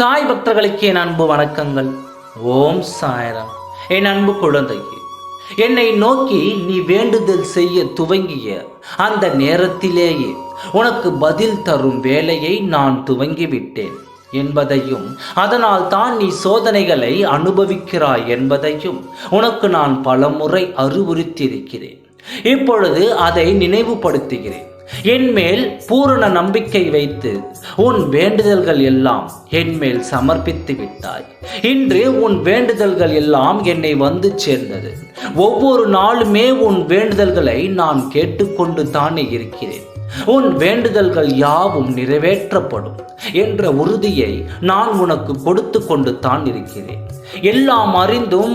சாய் பக்தர்களுக்கு என் அன்பு வணக்கங்கள். ஓம் சாயரம். என் அன்பு குழந்தையே என்னை நோக்கி நீ வேண்டுதல் செய்ய துவங்கிய அந்த நேரத்திலேயே உனக்கு பதில் தரும் வேலையை நான் துவங்கிவிட்டேன் என்பதையும் அதனால் தான் நீ சோதனைகளை அனுபவிக்கிறாய் என்பதையும் உனக்கு நான் பலமுறை அறிவுறுத்தியிருக்கிறேன். இப்பொழுது அதை நினைவுபடுத்துகிறேன். என் மேல் பூரண நம்பிக்கை வைத்து உன் வேண்டுதல்கள் எல்லாம் என் மேல் சமர்ப்பித்து விட்டாய். இன்று உன் வேண்டுதல்கள் எல்லாம் என்னை வந்து சேர்ந்தது. ஒவ்வொரு நாளுமே உன் வேண்டுதல்களை நான் கேட்டுக்கொண்டு தானே இருக்கிறேன். உன் வேண்டுதல்கள் யாவும் நிறைவேற்றப்படும் என்ற உறுதியை நான் உனக்கு கொடுத்து கொண்டு தான் இருக்கிறேன். எல்லாம் அறிந்தும்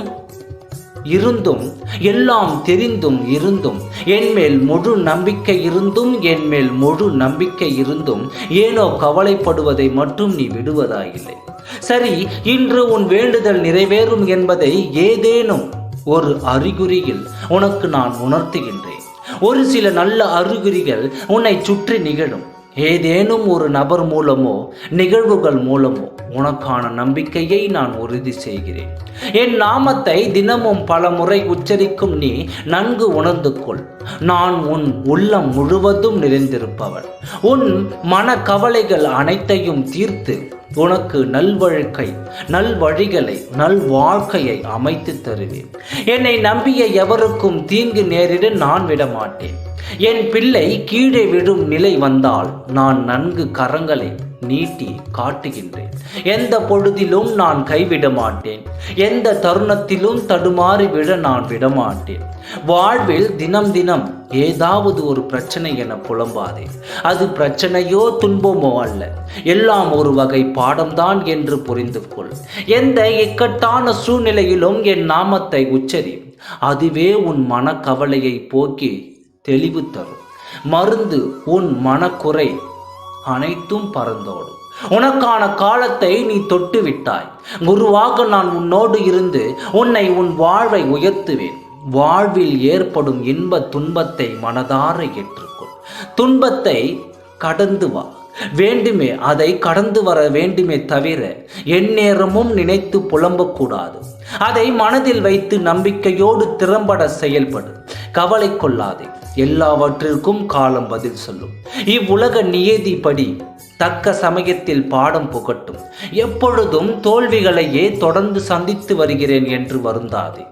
இருந்தும் எல்லாம் தெரிந்தும் இருந்தும் என் மேல் முழு நம்பிக்கை இருந்தும் என் மேல் முழு நம்பிக்கை இருந்தும் ஏனோ கவலைப்படுவதை மட்டும் நீ விடுவதாயில்லை. சரி இன்று உன் வேண்டுதல் நிறைவேறும் என்பதை ஏதேனும் ஒரு அறிகுறியில் உனக்கு நான் உணர்த்துகின்றேன். ஒரு சில நல்ல அறிகுறிகள் உன்னை சுற்றி நிகழும். ஏதேனும் ஒரு நபர் மூலமோ நிகழ்வுகள் மூலமோ உனக்கான நம்பிக்கையை நான் உறுதி செய்கிறேன். என் நாமத்தை தினமும் பல முறை உச்சரிக்கும் நீ நன்கு உணர்ந்து கொள். நான் உன் உள்ளம் முழுவதும் நிறைந்திருப்பவன். உன் மன கவலைகள் அனைத்தையும் தீர்த்து உனக்கு நல்வழுக்கை நல்வழிகளை நல் வாழ்க்கையை அமைத்து தருவேன். என்னை நம்பிய எவருக்கும் தீங்கு நேரிட நான் விட மாட்டேன் என் பிள்ளை கீழே விழும் நிலை வந்தால் நான் நன்கு கரங்களை நீட்டி காட்டுகின்றேன். எந்த பொழுதிலும் நான் கைவிட மாட்டேன். எந்த தருணத்திலும் தடுமாறி விழ நான் விடமாட்டேன் வாழ்வில் தினம் தினம் ஏதாவது ஒரு பிரச்சனை என புலம்பாதே. அது பிரச்சனையோ துன்பமோ அல்ல. எல்லாம் ஒரு வகை பாடம்தான் என்று புரிந்து கொள் எந்த இக்கட்டான சூழ்நிலையிலும் என் நாமத்தை உச்சரி. அதுவே உன் மனக்கவலையை போக்கி தெளிவு தரும். மருந்து உன் மனக்குறை அனைத்தும் பறந்தோடும். உனக்கான காலத்தை நீ தொட்டு விட்டாய் குருவாக நான் உன்னோடு இருந்து உன்னை உன் வாழ்வை உயர்த்துவேன். வாழ்வில் ஏற்படும் இன்ப துன்பத்தை மனதார ஏற்றுக்கொள். துன்பத்தை கடந்து வா. வேண்டுமே அதை கடந்து வர வேண்டுமே தவிர எந்நேரமும் நினைத்து புலம்பக்கூடாது. அதை மனதில் வைத்து நம்பிக்கையோடு திறம்பட செயல்படும் கவலை கொள்ளாதே எல்லாவற்றிற்கும் காலம் பதில் சொல்லும். இவ்வுலக நியதிப்படி தக்க சமயத்தில் பாடம் புகட்டும். எப்பொழுதும் தோல்விகளையே தொடர்ந்து சந்தித்து வருகிறேன் என்று வருந்தாதே.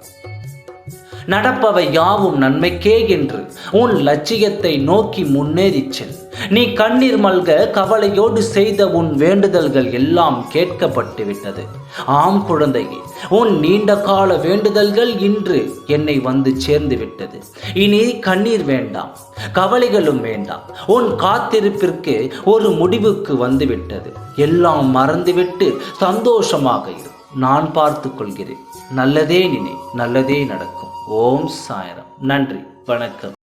நடப்பவை யாவும் நன்மைக்கே என்று உன் லட்சியத்தை நோக்கி முன்னேறிச் செல். நீ கண்ணீர் மல்க கவலையோடு செய்த உன் வேண்டுதல்கள் எல்லாம் கேட்கப்பட்டு விட்டது. ஆம் குழந்தையே உன் நீண்ட கால வேண்டுதல்கள் இன்று என்னை வந்து சேர்ந்து விட்டது. இனி கண்ணீர் வேண்டாம் கவலைகளும் வேண்டாம். உன் காத்திருப்பிற்கு ஒரு முடிவுக்கு வந்து விட்டது. எல்லாம் மறந்துவிட்டு சந்தோஷமாக இரு. நான் பார்த்து கொள்கிறேன். நல்லதே நினை நல்லதே நடக்கும். ஓம் சாயரம். நன்றி வணக்கம்.